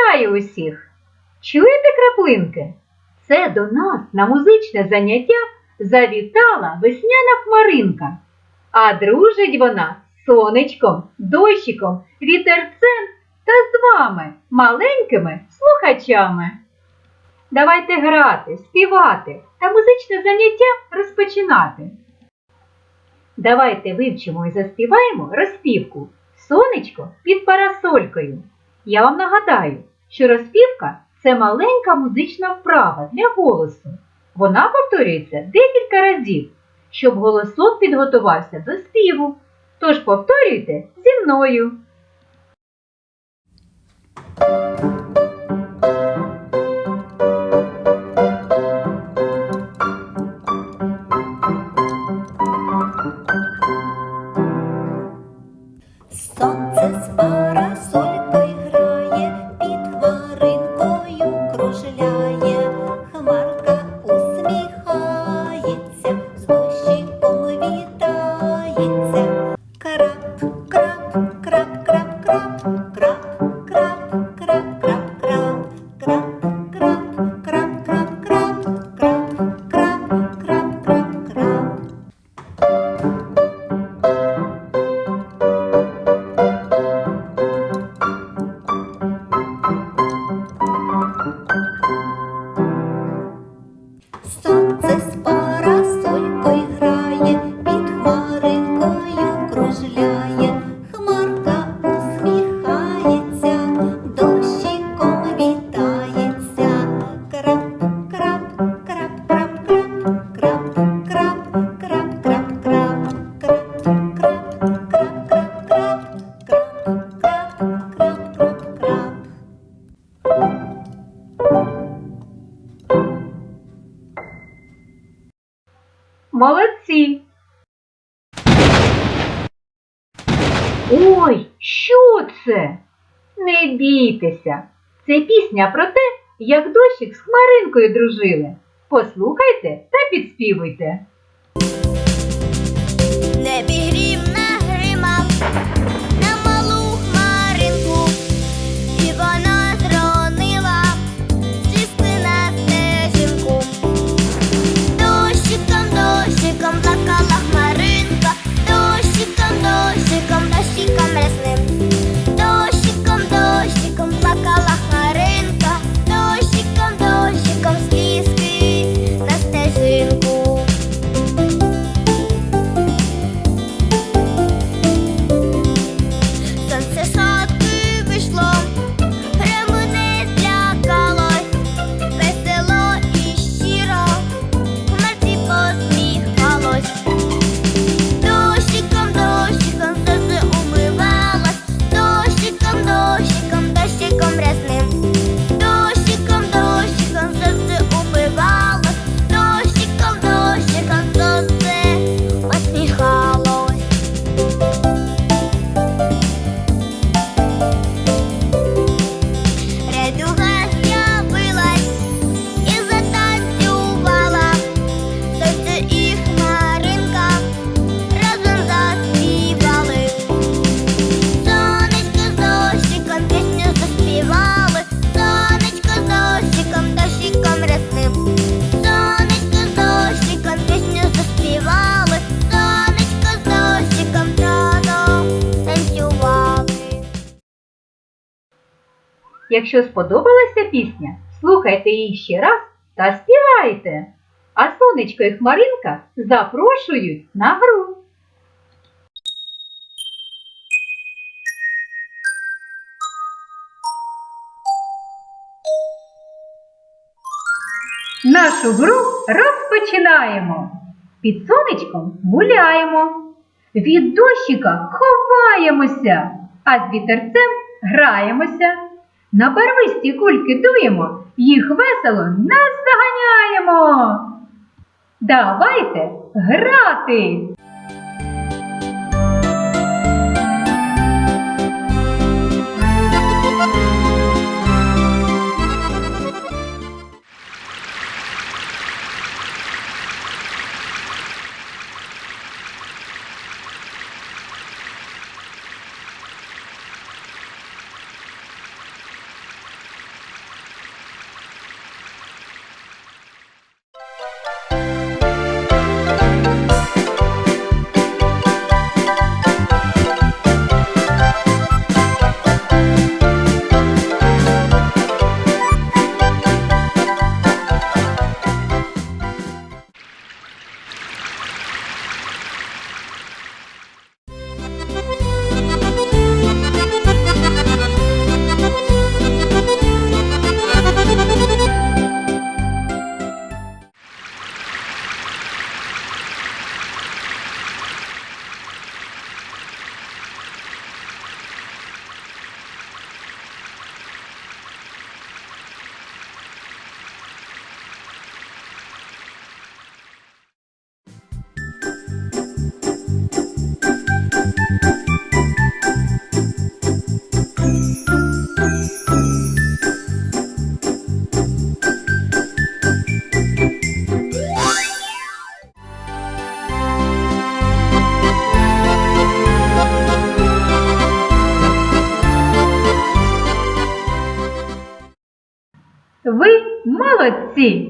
Вітаю усіх! Чуєте краплинки? Це до нас на музичне заняття завітала весняна хмаринка, а дружить вона сонечком, дощиком, вітерцем та з вами, маленькими слухачами. Давайте грати, співати та музичне заняття розпочинати. Давайте вивчимо і заспіваємо розпівку Сонечко під парасолькою. Я вам нагадаю, що розпівка це маленька музична вправа для голосу. Вона повторюється декілька разів, щоб голосок підготувався до співу. Тож повторюйте зі мною. Ой, що це? Не бійтеся. Це пісня про те, як дощик з хмаринкою дружили. Послухайте та підспівуйте. Небі Якщо сподобалася пісня, слухайте її ще раз та співайте. А сонечко і хмаринка запрошують на гру. Нашу гру розпочинаємо. Під сонечком гуляємо. Від дощика ховаємося, а з вітерцем граємося. На первисті кульки дуємо, їх весело наздоганяємо. Давайте грати! Ви молодці!